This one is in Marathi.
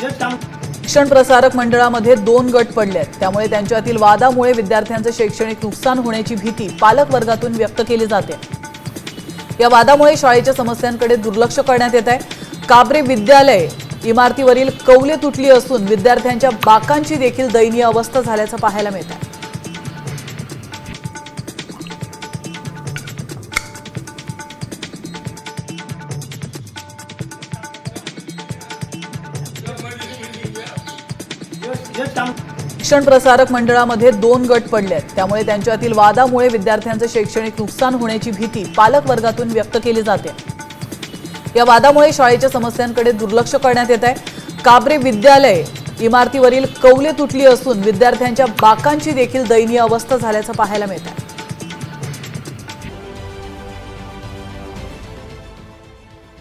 शिक्षण प्रसारक मंडळामध्ये दोन गट पडले आहेत. त्यामुळे त्यांच्यातील वादामुळे विद्यार्थ्यांचं शैक्षणिक नुकसान होण्याची भीती पालक वर्गातून व्यक्त केली जाते. या वादामुळे शाळेच्या समस्यांकडे दुर्लक्ष करण्यात येत आहे. काबरे विद्यालय इमारतीवरील कौले तुटली असून विद्यार्थ्यांच्या बाकांची देखील दयनीय अवस्था झाल्याचं पाहायला मिळत आहे शिक्षण प्रसारक मंडळामध्ये दोन गट पडले आहेत त्यामुळे त्यांच्यातील वादामुळे विद्यार्थ्यांचं शैक्षणिक नुकसान होण्याची भीती पालक वर्गातून व्यक्त केली जाते. या वादामुळे शाळेच्या समस्यांकडे दुर्लक्ष करण्यात येत आहे. काबरे विद्यालय इमारतीवरील कौले तुटली असून विद्यार्थ्यांच्या बाकांची देखील दयनीय अवस्था झाल्याचं पाहायला मिळत आहे.